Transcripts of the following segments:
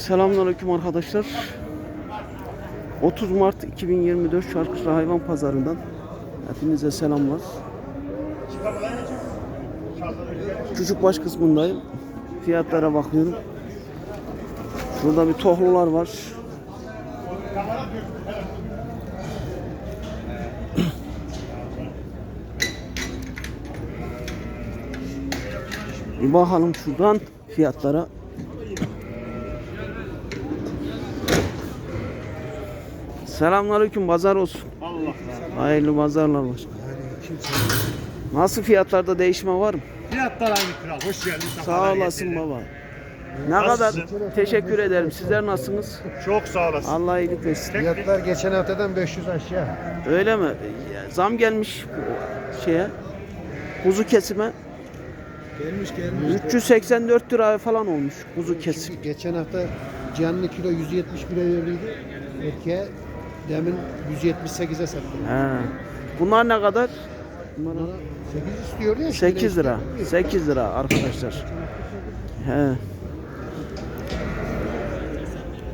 Selamünaleyküm arkadaşlar. 30 Mart 2024 Şarkışla Hayvan Pazarı'ndan hepinize selamlar. Küçük baş kısmındayım. Fiyatlara bakıyorum. Burada bir tohlular var. Bir bakalım şuradan fiyatlara. Selamünaleyküm pazar olsun. Hayırlı pazarlar var. Nasıl fiyatlarda değişme var mı? Fiyatlar aynı kral. Hoş geldin. Sağ olasın baba. Ne kadar teşekkür ederim. Sizler nasılsınız? Çok sağ olasın. Allah iyilik versin. Fiyatlar geçen haftadan 500 aşağı. Öyle mi? Zam gelmiş şeye. Kuzu kesime Gelmiş gelmiş. 384 lira falan olmuş kuzu kesim. Geçen hafta canlı kilo 170 lira öyleydi. Erkeğe demin 178'e sattım. He. Bunlar ne kadar? Bunlar Bana 8 istiyor ya. 8 lira. 8 lira arkadaşlar. He.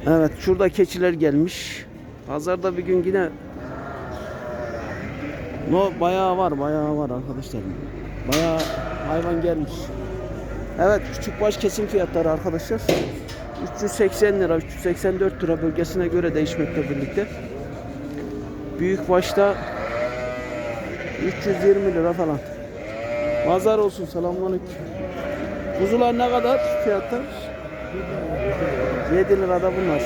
Evet şurada keçiler gelmiş. Pazarda bir gün yine No bayağı var, bayağı var arkadaşlar. Bayağı hayvan gelmiş. Evet, küçük baş kesim fiyatları arkadaşlar. 380 lira, 384 lira bölgesine göre değişmekle birlikte. Büyük başta 320 lira falan. Pazar olsun, selamünaleyküm. Kuzular ne kadar fiyatlar? 7 lirada bunlar.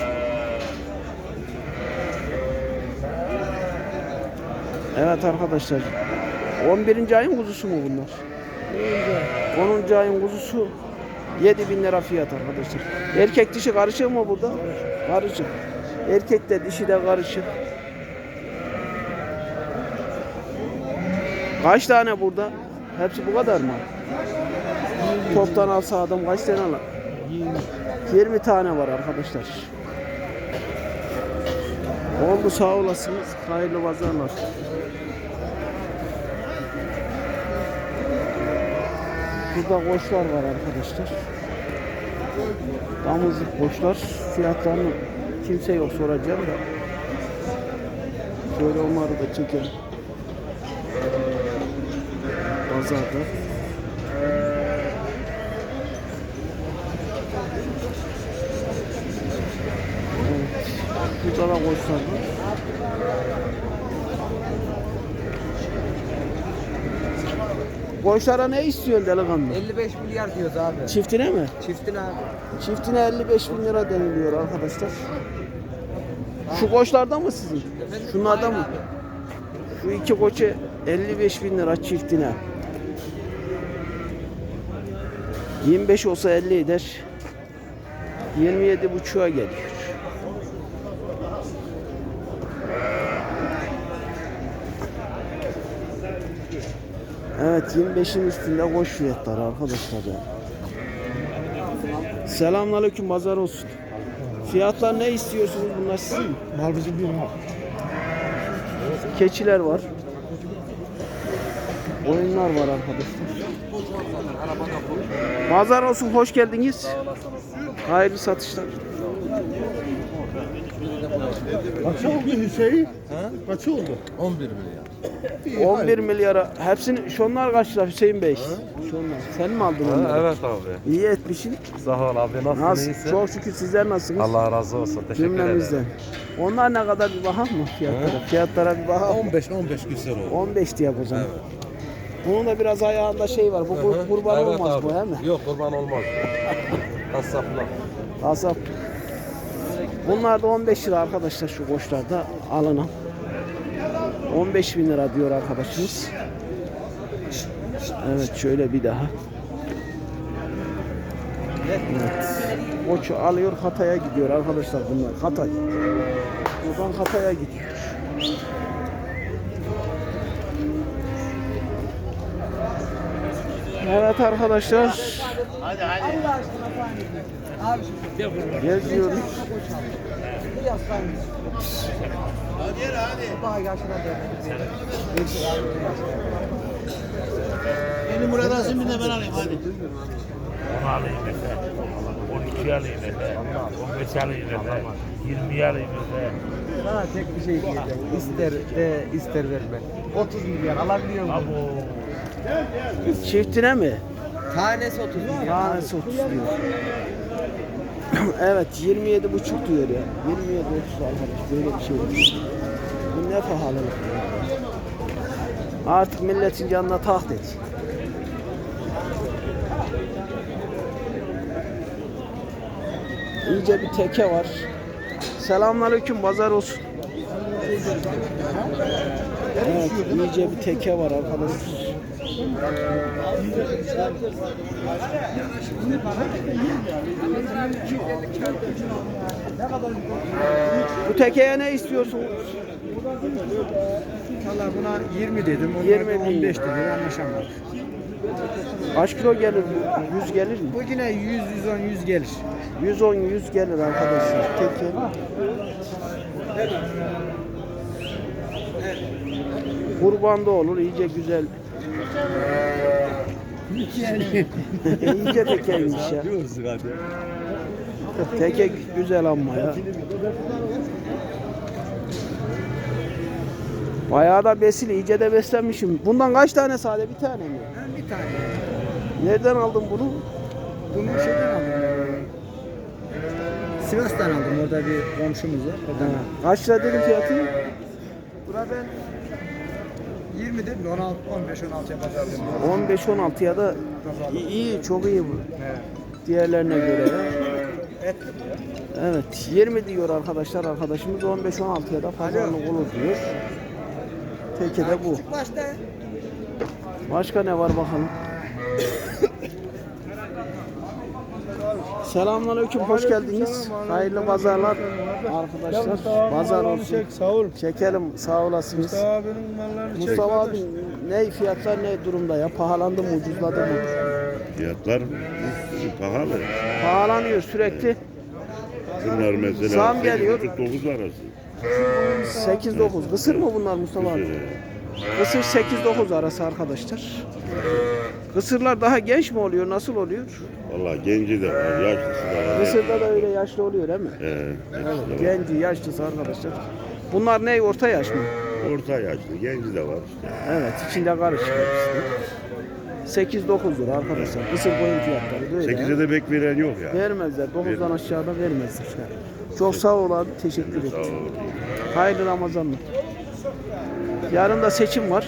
Evet arkadaşlar. 11. ayın kuzusu mu bunlar? 10. ayın kuzusu 7000 lira fiyat arkadaşlar. Erkek dişi karışık mı burada? Karışık. Erkek de dişi de karışık. Kaç tane burada? Hepsi bu kadar mı? Toptan alsa adam kaç tane alır? 20 tane var arkadaşlar. Oldu sağ olasınız. Hayırlı pazarlar. Burada koçlar var arkadaşlar. Damızlık koçlar. Fiyatlarını kimse yok soracağım da. Şöyle onları da çekelim. Pazarda. Evet. Burada da koçlar var. Koçlara ne istiyorsun delikanlı? 55 milyar diyoruz abi. Çiftine mi? Çiftin abi. Çiftine 55 bin lira deniliyor arkadaşlar. Şu koçlarda mı sizin? Şunlarda mı? Şu iki koçu 55 bin lira çiftine. 25 olsa 50 eder. 27 buçuğa geliyor. Evet 25'in üstünde koç fiyatları arkadaşlar ya. Selamünaleyküm pazar olsun. Fiyatlar ne istiyorsunuz bunlar sizin? Mal bizim mal. Keçiler var. Oyunlar var arkadaşlar. Pazar olsun hoş geldiniz. Hayırlı satışlar. Kaç oldu Hüseyin? Kaç oldu? 11 milyar. 11 milyara. Hepsini şunlar kaç lira Hüseyin Bey? Şunlar. Sen mi aldın onları? Evet abi. İyi etmişsin. Sağ ol abi. Nasılsın? Nasıl? iyisin? Çok şükür sizler nasılsınız? Allah razı olsun. Teşekkür Cümlemizden. ederim. Onlar ne kadar bir bakalım mı fiyatlara? Fiyatlara bir bakalım. 15 15 güzel oldu. 15 diye o zaman. Bunun da biraz ayağında şey var. Bu kur- kurban Evet olmaz abi. bu he mi? Yok kurban olmaz. Kasapla. Kasap. Bunlar da 15 lira arkadaşlar şu koçlarda alınan. 15 bin lira diyor arkadaşımız. Evet şöyle bir daha. Evet. Koçu alıyor Hatay'a gidiyor arkadaşlar bunlar. Hatay. Buradan Hatay'a gidiyor. Evet arkadaşlar. Geziyoruz. Daha yaşına Benim Murat Azim'i de ben alayım hadi. 12 alayım hele. 15 alayım hele. 20 alayım hele. Sana tek bir şey diyeceğim. İster de ister verme. 30 milyar alabiliyor musun? Çiftine mi? Tanesi 30 milyar. Tanesi 30 diyor. evet 27 buçuk diyor ya. 27 30 arkadaş böyle bir şey var. Bu ne pahalılık. Artık milletin canına taht et. İyice bir teke var. Selamünaleyküm pazar olsun. Evet, iyice bir teke var arkadaşlar. Bu tekeye ne istiyorsunuz? Valla buna 20 dedim. 20 bin. 15 dedi. Anlaşamadık. Kaç kilo gelir bu? 100 gelir mi? Bu yine 100, 110, 100 gelir. 110 100 gelir arkadaşlar. Teke. Kurban da olur. iyice güzel. İyice tekeymiş ya. Teke güzel ama ya. Bayağı da besili, iyice de beslenmişim. Bundan kaç tane sade? Bir tane mi? Bir tane. Nereden aldın bunu? Bunu şeyden aldım. Sivas'tan aldım. Orada bir komşumuz var. Oradan aldım. Kaç lira dedin fiyatı? Buna ben 20 dedim de 16, 15, 16 yapacağım. 15-16 ya da iyi, iyi, çok iyi bu. Diğerlerine göre ya. Evet 20 diyor arkadaşlar arkadaşımız 15-16 ya da pazarlık olur diyor. Teki de bu. Başka ne var bakalım. Selamünaleyküm, hoş geldiniz. Hayırlı pazarlar arkadaşlar. Pazar olsun. Sağ ol. Çekelim, sağ olasınız. Mustafa abi ne fiyatlar ne durumda ya? Pahalandı mı, ucuzladı mı? Fiyatlar pahalı. Pahalanıyor sürekli. Bunlar mesela Zam geliyor. 9 arası. 8-9. Kısır mı bunlar Mustafa abi? Kısır 8-9 arası arkadaşlar. Kısırlar daha genç mi oluyor? Nasıl oluyor? Valla genci de var, yaşlısı da var. Kısırda da öyle yaşlı oluyor değil mi? Ee, de var. Genci, yaşlısı arkadaşlar. Bunlar ne? Orta yaş mı? Orta yaşlı, genci de var. Evet, içinde karışık. hepsi. 8-9 lira arkadaşlar. Kısır boyun fiyatları böyle. 8'e de bek veren yok ya. Vermezler. 9'dan aşağıda vermezler. Çok sağ ol abi. Teşekkür ederim. Hayırlı Ramazanlar. Yarın da seçim var.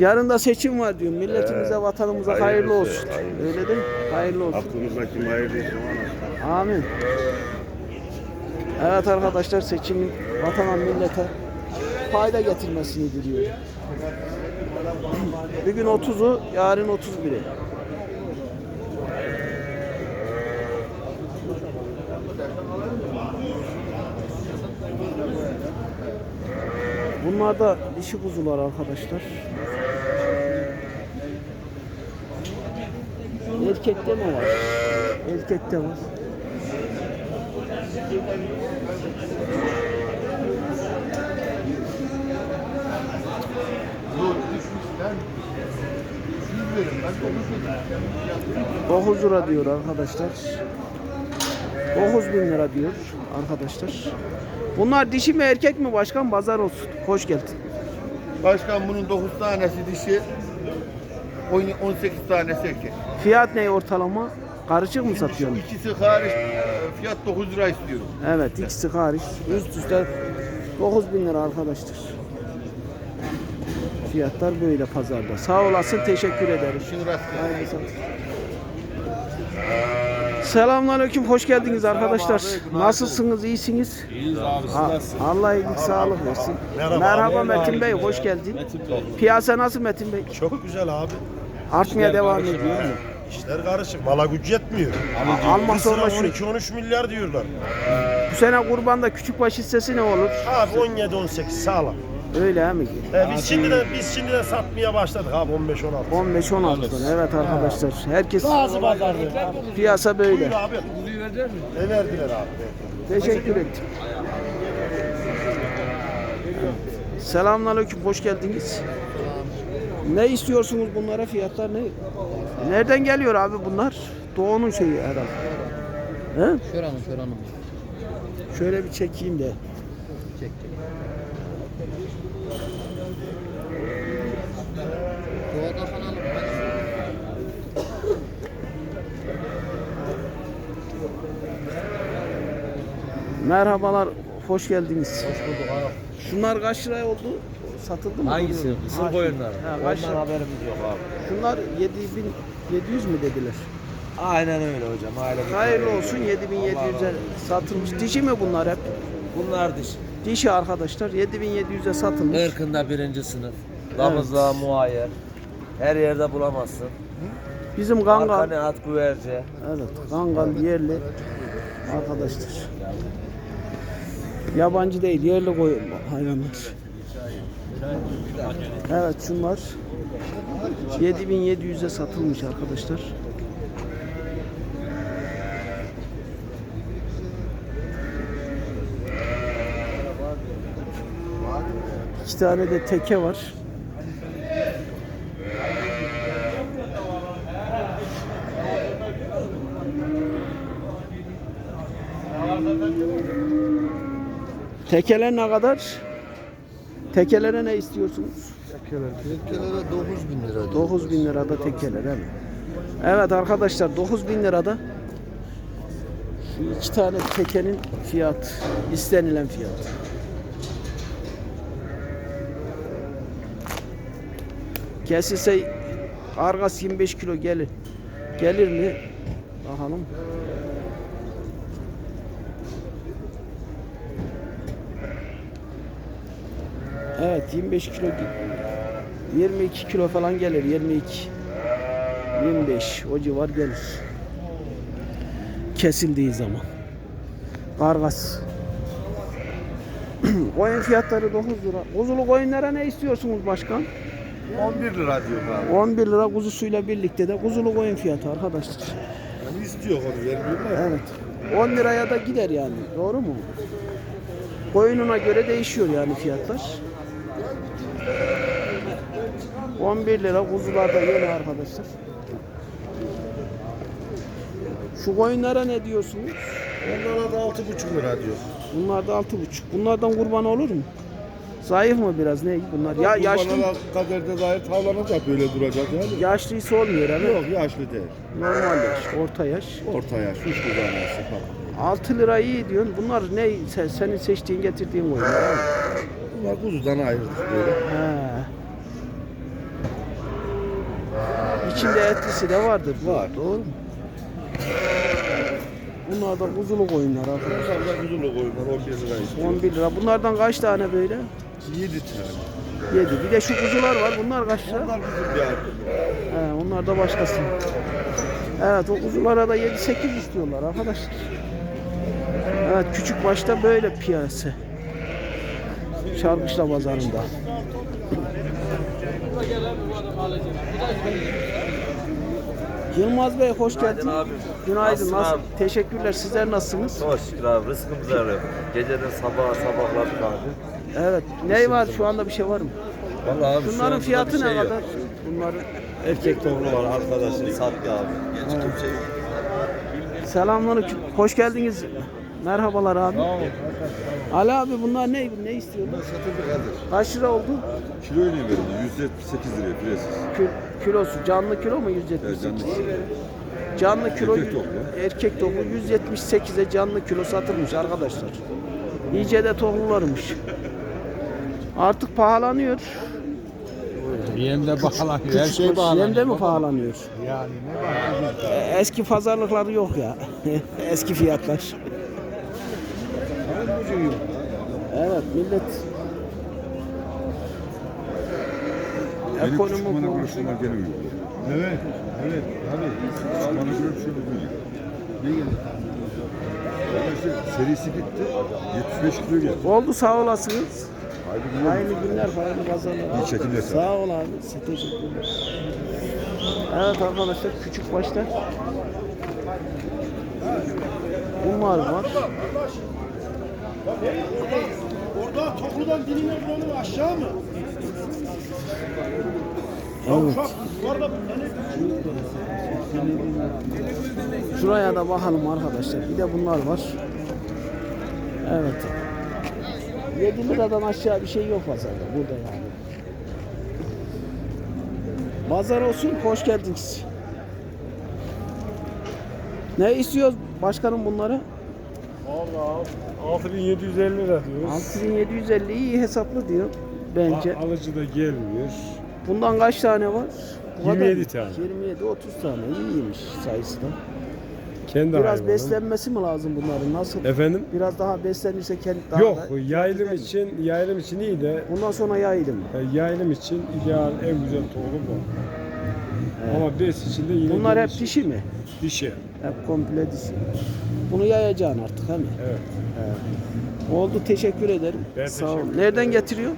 Yarın da seçim var diyorum. Milletimize, vatanımıza hayırlı hayırlısı, olsun. hayırlısı. Öyle değil mi? Hayırlı olsun. Aklımızda kim hayırlıysa ona. Amin. Evet arkadaşlar seçimin vatana millete fayda getirmesini diliyor. Bugün 30'u, yarın 31'i. Bunlar da dişi kuzular arkadaşlar. Erkekte mi var? Erkekte var. Dokuz lira diyor arkadaşlar. 9 bin lira diyor arkadaşlar. Bunlar dişi mi erkek mi başkan? Pazar olsun. Hoş geldin. Başkan bunun 9 tanesi dişi. 10 18 tanesi erkek. Fiyat ne ortalama? Karışık mı Şimdi satıyorsun? ikisi hariç e, fiyat 9 lira istiyorum. Evet ikisi hariç. Üst üste 9 bin lira arkadaşlar. Fiyatlar böyle pazarda. Sağ olasın teşekkür ederim. İşin rastgele. Selamünaleyküm, hoş geldiniz arkadaşlar. Nasılsınız, iyisiniz? İyiyiz abi Ha- Allah iyilik, sağlık versin. Merhaba, Metin Bey, hoş geldin. Piyasa nasıl Metin Bey? Çok güzel abi. Artmaya devam ediyor mu? İşler karışık. Mala güç yetmiyor. Almak Bir sıra zorlaşıyor. 12-13 milyar diyorlar. Bu sene kurbanda küçük baş hissesi ne olur? Abi 17-18 sağlam. Öyle mi? He, biz şimdiden biz şimdiden satmaya başladık abi 15-16. 15-16'dan evet arkadaşlar. Herkes Bazı pazarda. piyasa böyle. Buyur abi. Ne verdiler abi? Teşekkür ettim. Selamünaleyküm, hoş geldiniz. Ne istiyorsunuz bunlara? Fiyatlar ne? Nereden geliyor abi bunlar? Doğu'nun şeyi herhalde. He? Şuranın şuranın. Şöyle bir çekeyim de. Çek. Kanalım. Merhabalar, hoş geldiniz. Hoş bulduk abi. Şunlar kaç liraya oldu? Satıldı mı? Hangisi? Ha, Kısır. Ha, kaç Ondan lira? haberimiz yok abi. Şunlar 7700 mü dediler? Aynen öyle hocam. Aile Hayırlı olsun 7700'e satılmış. Dişi mi bunlar hep? Bunlar diş. Dişi arkadaşlar 7700'e satılmış. Irkında birinci sınıf. Damızlığa muayyer. Her yerde bulamazsın. Bizim Kangal, Arkane at güverce. evet Kangal yerli arkadaşlar. Yabancı değil, yerli koyun hayvanlar. Evet şunlar 7700'e satılmış arkadaşlar. İki tane de teke var. Tekeler ne kadar? Tekelere ne istiyorsunuz? Ülkelere 9 bin lira. diyor. 9 bin lirada tekeler değil mi? Evet arkadaşlar 9 bin lirada şu iki tane tekenin fiyat istenilen fiyat. Kesilse argas 25 kilo gelir. Gelir mi? Bakalım. Evet 25 kilo 22 kilo falan gelir 22 25 o civar gelir. Kesildiği zaman. Kargas. Koyun fiyatları 9 lira. Kuzulu koyunlara ne istiyorsunuz başkan? 11 lira diyor abi. 11 lira kuzusuyla birlikte de kuzulu koyun fiyatı arkadaşlar. Yani istiyor onu vermiyorlar. evet. 10 liraya da gider yani. Doğru mu? Koyununa göre değişiyor yani fiyatlar 11 lira kuzularda yeni arkadaşlar. Şu koyunlara ne diyorsunuz? Onlara da 6,5 lira diyor. Bunlar da 6,5. Bunlardan kurban olur mu? Zayıf mı biraz ne bunlar? Ya yaşlı kaderde dair tavlanacak böyle duracak yani. yaşlıysa olmuyor abi. Yok yaşlı değil. Normal yaş, orta yaş. Orta yaş, üç kuzanesi falan. 6 lira iyi diyorsun. Bunlar ne sen, senin seçtiğin getirdiğin koyunlar abi. Bunlar kuzudan ayırdık böyle. He. İçinde etlisi de vardır. Var. Doğru mu? Bunlar da kuzulu koyunlar arkadaşlar. Bunlar da kuzulu koyunlar 11 lira istiyor. 11 lira. Bunlardan kaç tane böyle? 7 tane. 7. Bir de şu kuzular var. Bunlar kaç lira? Bunlar bizim bir. He, onlar da başkası. Evet o kuzulara da 7-8 istiyorlar arkadaşlar. Evet küçük başta böyle piyasa. Çarkışla pazarında. Yılmaz Bey hoş geldin. abi. Günaydın. Nasılsın Nasıl? abi? Teşekkürler. Sizler nasılsınız? Çok şükür abi rızkımızı arıyor. Geceden sabaha sabahladık abi. Evet. Ne var şu anda bir şey var mı? Vallahi abi şu Bunların anda fiyatı bir ne şey yok. kadar? Bunların Erkek tohumlu var arkadaşım sattı abi. Selamünaleyküm. Hoş geldiniz. Merhabalar abi. Ali abi bunlar ne ne istiyorlar? Satıldı kardeş. Kaç lira oldu? Kilo öyle verildi. 178 liraya piresiz. Kil- kilosu canlı kilo mu 178? Evet, canlı kilo. Canlı kilo Erkek toplu. erkek topu 178'e canlı kilo satılmış arkadaşlar. İyice de tohumlarmış. Artık pahalanıyor. Yem de bağlanıyor. Her şey Yem de mi pahalanıyor? Yani ne var? E, Eski pazarlıkları yok ya. Eski fiyatlar. Evet millet Benim ekonomi küçük bana uyguluyor. Evet. Evet. Tabii. Bana göre bir şey uyguluyor. Ne geldi? Serisi gitti. 75 kilo geldi. Oldu sağ olasınız. Haydi günler. Hayırlı günler, hayırlı pazarlar. İyi çekimler. Sağ ol abi. Size teşekkürler. Evet arkadaşlar küçük başta bunlar var. Orada Toklu'dan dinine buranın aşağı mı? Evet. Şuraya da bakalım arkadaşlar. Bir de bunlar var. Evet. 7 liradan aşağı bir şey yok pazarda burada yani. Pazar olsun, hoş geldiniz. Ne istiyoruz başkanım bunları? Valla 6750 lira diyoruz. 6750 iyi hesaplı diyor bence. Alıcı da gelmiyor. Bundan kaç tane var? Bu kadar 27 mı? tane. 27 30 tane iyiymiş sayısı da. Kendi Biraz hayvanım. beslenmesi mi lazım bunların? Nasıl? Efendim? Biraz daha beslenirse kendi daha Yok da- yaylım için yaylım için iyi de Bundan sonra yayılım. e, yaylım için ideal en güzel tohum bu. Ama bes için de yine Bunlar hep geniş- dişi mi? dişi. Hep komple dişi. Bunu yayacaksın artık mi? Evet. Oldu teşekkür ederim. Ben Sağ ol. teşekkür Nereden ederim. getiriyor?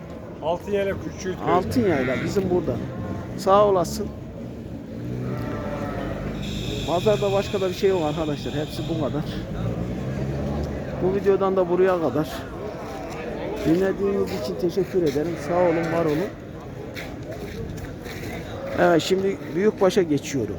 Altın yelek küçüğü Altın yayla bizim burada. Sağ olasın. Pazarda başka da bir şey yok arkadaşlar. Hepsi bu kadar. Bu videodan da buraya kadar. Dinlediğiniz için teşekkür ederim. Sağ olun, var olun. Evet şimdi Büyükbaş'a geçiyorum.